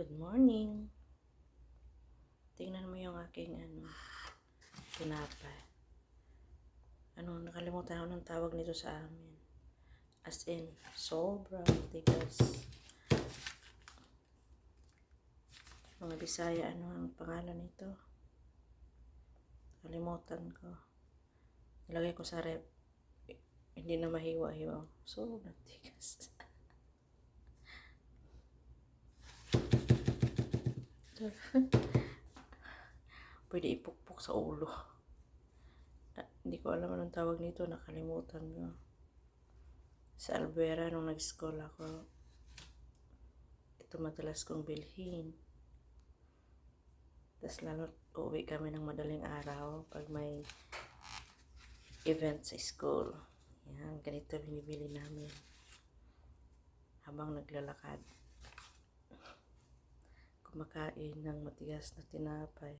Good morning. Tingnan mo yung aking ano, tinapay. Ano, nakalimutan ko ng tawag nito sa amin. As in, sobrang tigas. Mga Bisaya, ano ang pangalan nito? Kalimutan ko. Nilagay ko sa rep. Hindi na mahiwa-hiwa. Sobrang tigas. Pwede ipukpok sa ulo. Ah, hindi ko alam anong tawag nito. Nakalimutan ko. Sa Albuera, nung nag-school ako, ito madalas kong bilhin. Tapos lalo uuwi kami ng madaling araw pag may event sa school. Yan, ganito binibili namin. Habang naglalakad. Kumakain ng matigas na tinapay.